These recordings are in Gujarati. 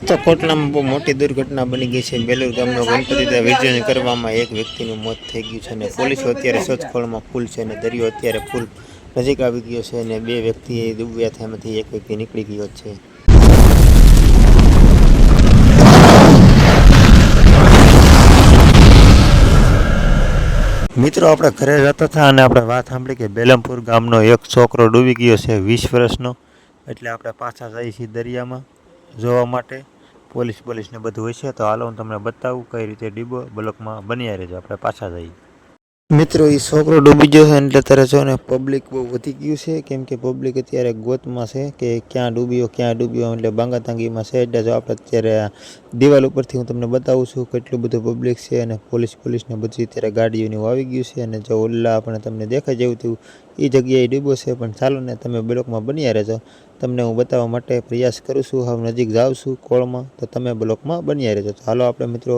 તો કોટલામાં બહુ મોટી દુર્ઘટના બની ગઈ છે. બેલુર ગામનો ગણપતિ વિજય કરવામાં એક વ્યક્તિનું મોત થઈ ગયું છે અને પોલીસો અત્યારે શોધખોળમાં ફૂલ છે અને દરિયો અત્યારે ફૂલ નજીક આવી ગયો છે અને બે વ્યક્તિ ડૂબ્યા થયા એમાંથી એક વ્યક્તિ નીકળી ગયો છે. મિત્રો, આપણે ઘરે જતા હતા અને આપણે વાત સાંભળી કે બેલમપુર ગામનો એક છોકરો ડૂબી ગયો છે વીસ વર્ષનો. એટલે આપણે પાછા જઈએ છીએ દરિયામાં. જોવા માટે પોલીસ પોલીસને બધું હોય છે. તો હાલો હું તમને બતાવું કઈ રીતે ડીબો બ્લોકમાં બન્યા રહેજો. આપણે પાછા જઈએ. મિત્રો એ છોકરો ડૂબી ગયો છે એટલે ત્યારે જો ને પબ્લિક બહુ વધી ગયું છે. કેમ કે પબ્લિક અત્યારે ગોતમાં છે કે ક્યાં ડૂબ્યો ક્યાં ડૂબ્યો એટલે બાંગાતાંગીમાં છે. એટલે જો આપણે અત્યારે દિવાલ ઉપરથી હું તમને બતાવું છું કેટલું બધું પબ્લિક છે અને પોલીસ પોલીસને બધી અત્યારે ગાડીઓની આવી ગયું છે. અને જો ઓલા આપણે તમને દેખાય જેવું તેવું એ જગ્યાએ ડૂબો છે. પણ ચાલો ને તમે બ્લોકમાં બન્યા રહેજો. તમને હું બતાવવા માટે પ્રયાસ કરું છું, હાવ નજીક જાઉં છું કોળમાં, તો તમે બ્લોકમાં બન્યા રહેજો. તો હાલો આપણે મિત્રો,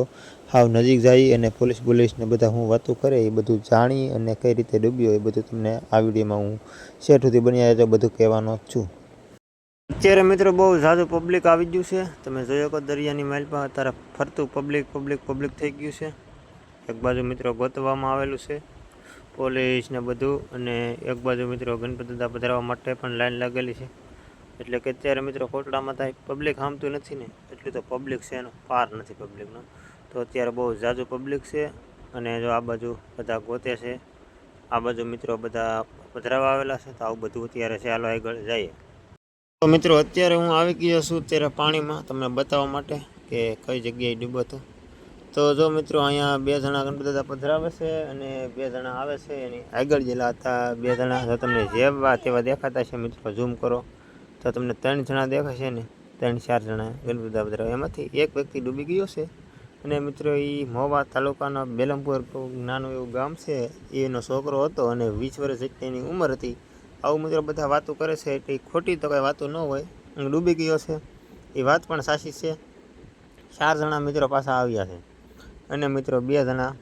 હાવ નજીક જઈ અને પોલીસ પોલીસને બધા હું વાતો કરે, એ બધું જાણી અને કઈ રીતે ડૂબ્યો, એ બધું તમને આ વિડીયોમાં હું શેઠ સુધી બન્યા રહેજો, બધું કહેવાનો છું. અત્યારે મિત્રો બહુ ઝાઝું પબ્લિક આવી ગયું છે. તમે જોયો કે દરિયાની માઇલમાં અત્યારે ફરતું પબ્લિક પબ્લિક પબ્લિક થઈ ગયું છે. એક બાજુ મિત્રો ગોતવામાં આવેલું છે. પોલીસ ને બધું અને એક બાજુ મિત્રો ગણપતિ દાદા પધરાવવા માટે પણ લાઈન લાગેલી છે. એટલે કે અત્યારે મિત્રો કોટડામાં થાય પબ્લિક હામતું નથી ને. એટલું તો પબ્લિક છે એનો. પાર નથી પબ્લિકનો તો અત્યારે બહુ ઝાઝું પબ્લિક છે અને જો આ બાજુ બધા ગોતે છે. આ બાજુ મિત્રો બધા પધરાવા આવેલા છે. તો આવું બધું અત્યારે છે. હાલો આગળ જઈએ. તો મિત્રો અત્યારે હું આવી ગયો છું અત્યારે પાણીમાં. તમને બતાવવા માટે કે કઈ જગ્યાએ ડૂબો હતો તો જો મિત્રો અહીંયા બે જણા ગણપતિ દાદા પધરાવે છે અને બે જણા આવે છે. એની આગળ જેલા હતા બે જણા તમને તમને જેવા તેવા દેખાતા છે મિત્રો ઝૂમ કરો. તો તમને ત્રણ જણા દેખાશે ને, ત્રણ ચાર જણા ગણપતિ દાબદરા એમાંથી એક વ્યક્તિ ડૂબી ગયો છે. અને મિત્રો એ મોવા તાલુકાના બેલમપુર નાનું એવું ગામ છે. એનો છોકરો હતો અને વીસ વર્ષ જેટલી એની ઉંમર હતી. આવું મિત્રો બધા વાતો કરે છે, એટલે ખોટી તો કંઈ વાતો ન હોય. ડૂબી ગયો છે. એ વાત પણ સાચી છે. ચાર જણા મિત્રો પાછા આવ્યા છે. અને મિત્રો, બે જણા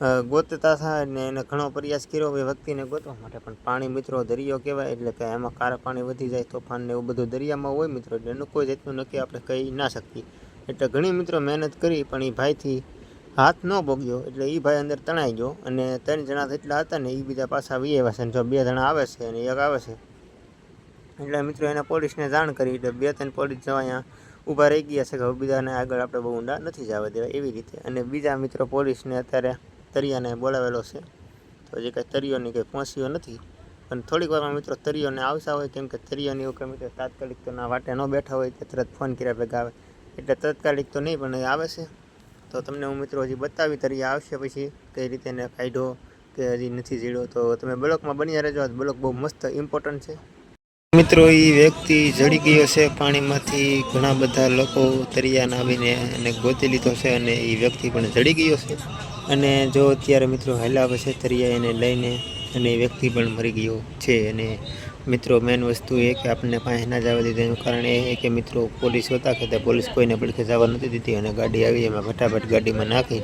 ગોતતા થાય અને એને ઘણો પ્રયાસ કર્યો. એ વ્યક્તિને ગોતવા માટે પણ પાણી મિત્રો દરિયો કહેવાય, એટલે કે એમાં કારા પાણી વધી જાય, તોફાન ને એવું બધું દરિયામાં હોય મિત્રો, એટલે એનું કોઈ જાતનું નક્કી આપણે કહી ના શકીએ. એટલે ઘણી મિત્રો મહેનત કરી, પણ એ ભાઈથી હાથ ન ભોગ્યો. એટલે એ ભાઈ અંદર તણાઈ ગયો અને ત્રણ જણા જેટલા હતા ને એ બીજા પાછા વી આવ્યા છે અને જો બે જણા આવે છે અને એક આવે છે. એટલે મિત્રો એને પોલીસને જાણ કરી, એટલે બે ત્રણ પોલીસ જવા અહીંયા ઊભા રહી ગયા છે કે બીજાને આગળ આપણે બહુ ઊંડા નથી જવા દેવા એવી રીતે. અને બીજા મિત્રો પોલીસને અત્યારે તરિયાને બોલાવેલો છે. તો હજી કાંઈ તરિયોની કંઈ પહોંચ્યો નથી. પણ થોડીક વારમાં મિત્રો તરિયોને આવતા હોય, કેમ કે તરિયોની એવું કંઈ મિત્રો તાત્કાલિક તો ના વાટે ન બેઠા હોય, કે તરત ફોન કર્યા ભેગા આવે. એટલે તાત્કાલિક તો નહીં, પણ એ આવે છે. તો તમને હું મિત્રો હજી બતાવી તરિયા આવશે પછી કઈ રીતે એને કાઢ્યો, કે હજી નથી જીડ્યો. તો તમે બ્લોકમાં બન્યા રહેજો. આ બ્લોક બહુ મસ્ત ઇમ્પોર્ટન્ટ છે. મિત્રો, એ વ્યક્તિ જડી ગયો છે પાણીમાંથી. ઘણા બધા લોકો તરિયાને આવીને એને ગોતી લીધો છે અને એ વ્યક્તિ પણ જડી ગયો છે. અને જો અત્યારે મિત્રો હલાવે પછી તરિયા એને લઈને અને વ્યક્તિ પણ મરી ગયો છે. અને મિત્રો મેન વસ્તુ એ કે આપણને પાસે ના જવા દીધી. એનું કારણ એ કે મિત્રો, પોલીસ હતા કે પોલીસ કોઈને પડખે જવા નથી દીધી અને ગાડી આવી એમાં ફટાફટ ગાડીમાં નાખી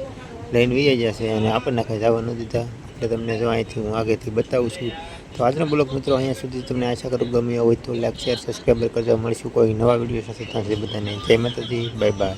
લઈને વી જશે અને આપણને કાંઈ જવા ન દીધા. એટલે તમને જો અહીંથી હું આગળથી બતાવું છું. તો આજનો બ્લોગ મિત્રો અહીંયા સુધી તમને આશા કરું ગમ્યો હોય તો લાઈક, શેર સબસ્ક્રાઈબ કરજો. મળીશું કોઈ નવા વીડિયો સાથે. ત્યાં સુધી બધાને જય માતાજી. Bye bye.